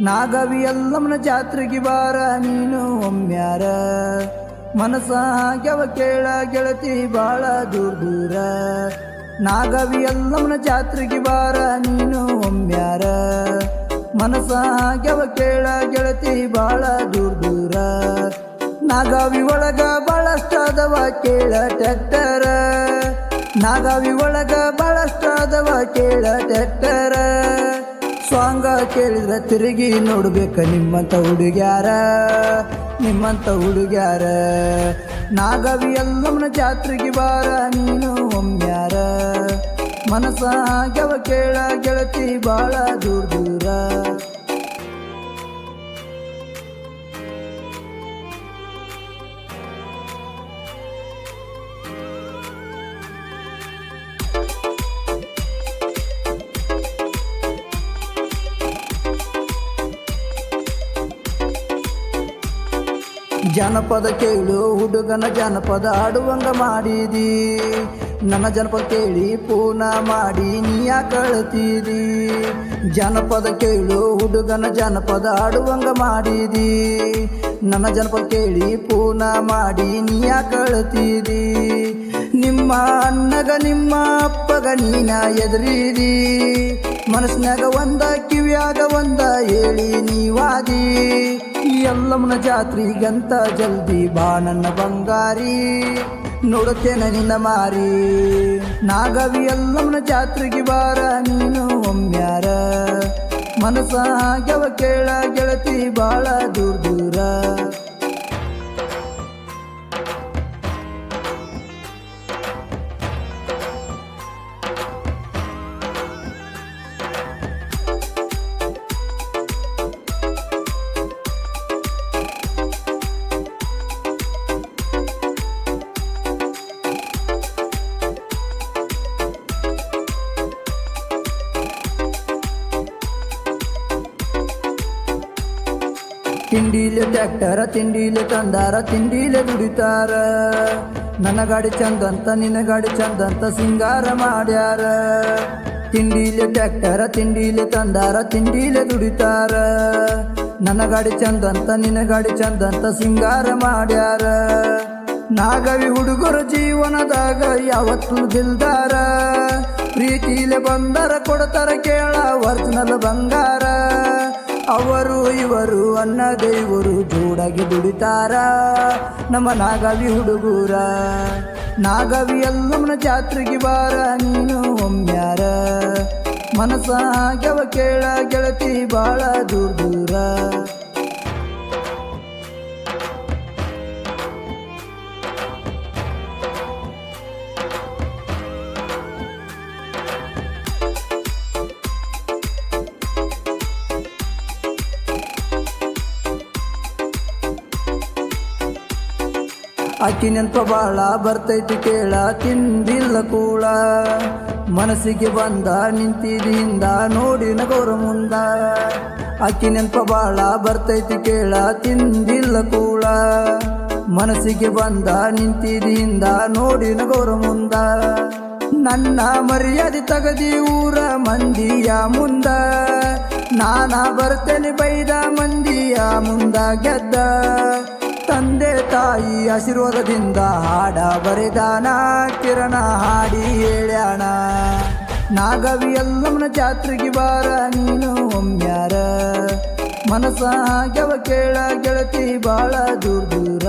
ನಾಗವಿ ಎಲ್ಲಮ್ಮನ ಜಾತ್ರೆಗೆ ಬಾರ ನೀನು ಒಮ್ಮ್ಯಾರ ಮನಸ ಗೆವ ಕೇಳ ಗೆಳತಿ ಬಾಳ ದೂರ ದೂರ. ನಾಗವಿ ಎಲ್ಲಮ್ಮನ ಜಾತ್ರೆಗೆ ಬಾರ ನೀನು ಒಮ್ಮ್ಯಾರ ಮನಸ ಗೆವ ಕೇಳ ಗೆಳತಿ ಬಾಳ ದೂರ ದೂರ. ನಾಗವಿ ಒಳಗ ಬಹಳಷ್ಟಾದವ ಕೇಳ ಟ್ಯಾಕ್ಟರ ನಾಗವಿ ಒಳಗ ಬಹಳಷ್ಟಾದವ ಕೇಳ ಟ್ಯಾಕ್ಟರ ಸ್ವಾಂಗ ಕೇಳಿದ್ರೆ ತಿರುಗಿ ನೋಡ್ಬೇಕ ನಿಮ್ಮಂತ ಹುಡುಗ್ಯಾರ ನಿಮ್ಮಂತ ಹುಡುಗ್ಯಾರ. ನಾಗವಿ ಎಲ್ಲಮ್ಮನ ಜಾತ್ರೆಗೆ ಬಾರ, ನೀನು ಒಮ್ಮ್ಯಾರ ಮನಸ ಆಗ್ಯವ ಕೇಳ ಗೆಳತಿ ಬಾಳ ದೂರ ದೂರ. ಜನಪದ ಕೇಳು ಹುಡುಗನ ಜನಪದ ಆಡುವಂಗ ಮಾಡಿದಿ. ನನ್ನ ಜನಪದ ಕೇಳಿ ಪೂನ ಮಾಡಿ ನೀಯ ಕಳ್ತೀರಿ ಜನಪದ ಕೇಳು ಹುಡುಗನ ಜನಪದ ಆಡುವಂಗ ಮಾಡಿದಿ. ನನ್ನ ಜನಪದ ಕೇಳಿ ಪೂನ ಮಾಡಿ ನೀಯ ಕಳ್ತೀರಿ ನಿಮ್ಮ ಅಣ್ಣಗ ನಿಮ್ಮ ಅಪ್ಪಗ ನೀನ ಎದುರಿದಿ. ಮನಸ್ಸಿನಾಗ ಒಂದ, ಕಿವಿಯಾಗ ಒಂದ, ಹೇಳಿ ನೀವಾದಿ. ಎಲ್ಲಮ್ಮನ ಜಾತ್ರಿಗಂತ ಜಲ್ದಿ ಬಾ ನನ್ನ ಬಂಗಾರಿ. ನೋಡುತ್ತೇನೆ ನಿನ್ನ ಮಾರಿ. ನಾಗವಿ ಎಲ್ಲಮ್ಮನ ಜಾತ್ರೆಗೆ ಬಾರ, ನೀನು ಒಮ್ಮ್ಯಾರ ಮನಸ್ಸಾಗವ ಕೇಳ ಗೆಳತಿ ಬಾಳ ದೂರ ದೂರ. ತಿಂಡಿಲೆ ಟ್ಯಾಕ್ಟರ, ತಿಂಡಿಲೆ ತಂದಾರ, ತಿಂಡಿಲೆ ದುಡಿತಾರ. ನನ್ನ ಗಾಡಿ ಚಂದಂತ, ನಿನ್ನ ಗಾಡಿ ಚಂದಂತ ಸಿಂಗಾರ ಮಾಡ್ಯಾರ. ತಿಂಡಿಲೆ ಟ್ಯಾಕ್ಟರ, ತಿಂಡಿಲೆ ತಂದಾರ, ತಿಂಡಿಲೆ ದುಡಿತಾರ. ನನ್ನ ಗಾಡಿ ಚಂದಂತ, ನಿನ್ನ ಗಾಡಿ ಚಂದಂತ ಸಿಂಗಾರ ಮಾಡ್ಯಾರ. ನಾಗವಿ ಹುಡುಗರ ಜೀವನದಾಗ ಯಾವತ್ತೂ ದಿಲ್ದಾರ. ಪ್ರೀತಿಲೆ ಬಂದರ ಕೊಡ್ತಾರ ಕೇಳ, ಒರಿಜಿನಲ್ ಬಂಗಾರ. ಅವರು ಇವರು ಅನ್ನ ದೇವರು ಜೋಡಾಗಿ ದುಡಿತಾರ. ನಮ್ಮ ನಾಗವಿ ಹುಡುಗೂರ, ನಾಗವಿ ಎಲ್ಲಮ್ಮನ ಜಾತ್ರೆಗೆ ಬಾರ, ನೀನು ಒಮ್ಮ್ಯಾರ ಮನಸ ಆಗ್ಯವ ಕೇಳ ಗೆಳತಿ ಬಾಳ ದೂರ ದೂರ. ಆಕಿ ನೆನ್ಪ ಬಾಳ ಬರ್ತೈತಿ ಕೇಳ, ತಿಂದಿಲ್ಲ ಕೂಳ. ಮನಸ್ಸಿಗೆ ಬಂದ ನಿಂತಿದಿಂದ ನೋಡಿ ನಗೋರ ಮುಂದ. ಆಕಿ ನೆನ್ಪ ಬಾಳ ಬರ್ತೈತಿ ಕೇಳ, ತಿಂದಿಲ್ಲ ಕೂಳ. ಮನಸ್ಸಿಗೆ ಬಂದ ನಿಂತಿದಿಂದ ನೋಡಿ ನಗೋರ ಮುಂದ. ನನ್ನ ಮರ್ಯಾದೆ ತಗದಿ ಊರ, ಮಂದಿಯ ಮುಂದ. ನಾನ ಬರ್ತೇನೆ ಬೈದ, ಮಂದಿಯ ಮುಂದ ಗೆದ್ದ. ತಂದೆ ತಾಯಿ ಆಶೀರ್ವಾದದಿಂದ ಹಾಡ ಬರೆದಾನ ಕಿರಣ ಹಾಡಿ ಹೇಳ್ಯಾಣ. ನಾಗವಿ ಎಲ್ಲಮ್ಮನ ಜಾತ್ರೆಗೆ ಬಾರ, ನೀನು ಒಮ್ಮ್ಯಾರ ಮನಸ ಆಗ್ಯವ ಕೇಳ ಗೆಳತಿ ಬಾಳ ದೂರ ದೂರ.